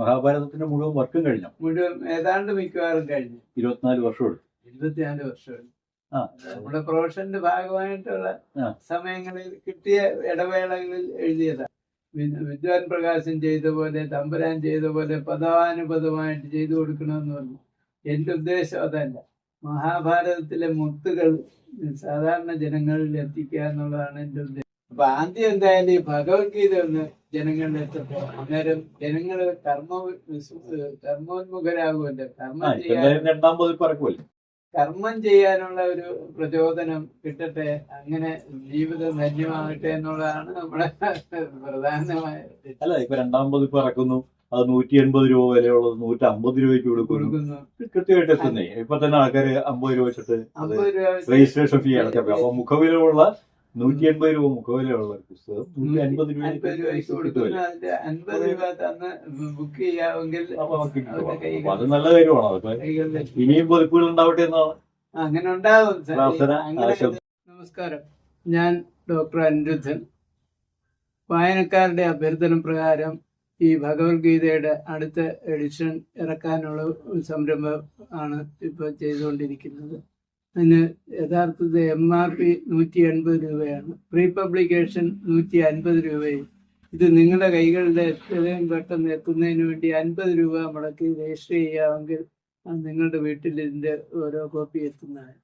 മഹാഭാരതത്തിന്റെ മുഴുവൻ വർക്കും കഴിഞ്ഞു? മുഴുവൻ ഏതാണ്ട് മിക്കവാറും കഴിഞ്ഞു. ഇരുപത്തിനാല് വർഷം എടുത്തു ഇരുപത്തിനാല് വർഷം ആ. നമ്മുടെ പ്രൊഫഷന്റെ ഭാഗമായിട്ടുള്ള. സമയങ്ങളിൽ കിട്ടിയ ഇടവേളകളിൽ എഴുതിയതാണ് വിദ്വാൻ പ്രകാശൻ ചെയ്ത പോലെ തമ്പുരാൻ ചെയ്ത പോലെ പദാനുപദമായിട്ട് ചെയ്തു കൊടുക്കണമെന്ന് പറഞ്ഞു. എന്റെ ഉദ്ദേശം അതല്ല. മഹാഭാരതത്തിലെ മുത്തുകൾ സാധാരണ ജനങ്ങളിൽ എത്തിക്കുക എന്നുള്ളതാണ് എന്റെ ഉദ്ദേശം. അപ്പൊ ആദ്യം എന്തായാലും ഈ ഭഗവത്ഗീത ഒന്ന് ജനങ്ങളിൽ എത്തട്ടെ അന്നേരം ജനങ്ങൾ കർമ്മ കർമ്മോന്മുഖരാകുമല്ലോ കർമ്മം ചെയ്യാൻ കർമ്മം ചെയ്യാനുള്ള ഒരു പ്രചോദനം കിട്ടട്ടെ അങ്ങനെ ജീവിതം ധന്യമാകട്ടെ എന്നുള്ളതാണ് നമ്മുടെ പ്രധാനമായ അല്ല ഇപ്പൊ രണ്ടാം പതിപ്പ് ഇറക്കുന്നു. അത് നൂറ്റി എൺപത് രൂപ വിലയുള്ളത് നൂറ്റി അമ്പത് രൂപയ്ക്ക് കൊടുക്കുന്നു. കൃത്യമായിട്ട് എത്തുന്നേ. ഇപ്പൊ തന്നെ ആൾക്കാര് അമ്പത് രൂപ വെച്ചിട്ട് രജിസ്ട്രേഷൻ ഫീ അടക്കാം അപ്പൊ മുഖവിലയുള്ള നൂറ്റി എൺപത് രൂപ മുഖവിലുള്ള ഒരു പുസ്തകം. നൂറ്റി അൻപത് അതിന്റെ അൻപത് രൂപ തന്ന് ബുക്ക് ചെയ്യാമെങ്കിൽ അത് നല്ല കാര്യമാണ്. ഇനിയും പതിപ്പുകൾ ഉണ്ടാവട്ടെ എന്നാണ്. അങ്ങനെ ഉണ്ടാകും. നമസ്കാരം. ഞാൻ ഡോക്ടർ അനിരുദ്ധൻ. വായനക്കാരുടെ അഭ്യർത്ഥന പ്രകാരം ഈ ഭഗവത്ഗീതയുടെ അടുത്ത എഡിഷൻ ഇറക്കാനുള്ള സംരംഭം ആണ് ഇപ്പോൾ ചെയ്തുകൊണ്ടിരിക്കുന്നത്. അതിന് യഥാർത്ഥത്തിൽ എം ആർ പി നൂറ്റി എൺപത് രൂപയാണ്. പ്രീ പബ്ലിക്കേഷൻ നൂറ്റി അൻപത് രൂപയും. ഇത് നിങ്ങളുടെ കൈകളിൽ എത്രയും പെട്ടെന്ന് എത്തുന്നതിന് വേണ്ടി അൻപത് രൂപ മുടക്കി രജിസ്റ്റർ ചെയ്യാമെങ്കിൽ നിങ്ങളുടെ വീട്ടിൽ ഇതിന്റെ ഓരോ കോപ്പി എത്തുന്നതാണ്.